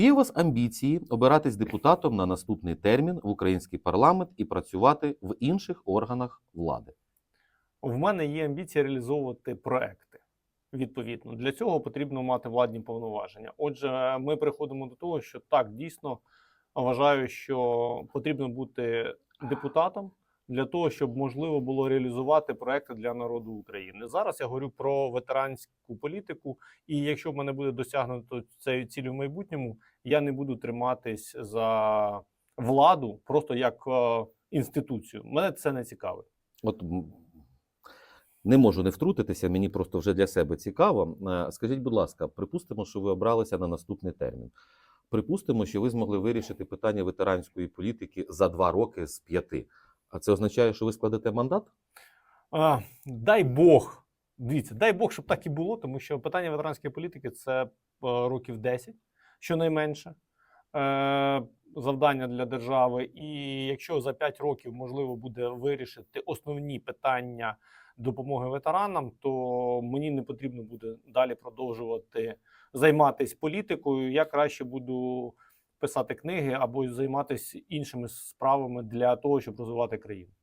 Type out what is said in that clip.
Чи є у вас амбіції обиратись депутатом на наступний термін в український парламент і працювати в інших органах влади? В мене є амбіція реалізовувати проекти. Відповідно, для цього потрібно мати владні повноваження. Отже, ми приходимо до того, що так дійсно вважаю, що потрібно бути депутатом для того, щоб можливо було реалізувати проекти для народу України. Зараз я говорю про ветеранську політику, і якщо в мене буде досягнуто цієї цілі в майбутньому, я не буду триматись за владу просто як е, інституцію. Мене це не цікавить. От не можу не втрутитися, мені просто вже для себе цікаво. Е, Скажіть, будь ласка, припустимо, що ви обралися на наступний термін. Припустимо, що ви змогли вирішити питання ветеранської політики за два роки з п'яти. А це означає, що ви складете мандат? А, дай Бог. Дивіться, дай Бог, щоб так і було, тому що питання ветеранської політики це е, років 10, щонайменше. Е, завдання для держави. І якщо за 5 років можливо буде вирішити основні питання допомоги ветеранам, то мені не потрібно буде далі продовжувати займатися політикою. Я краще буду писати книги або займатися іншими справами для того, щоб розвивати країну.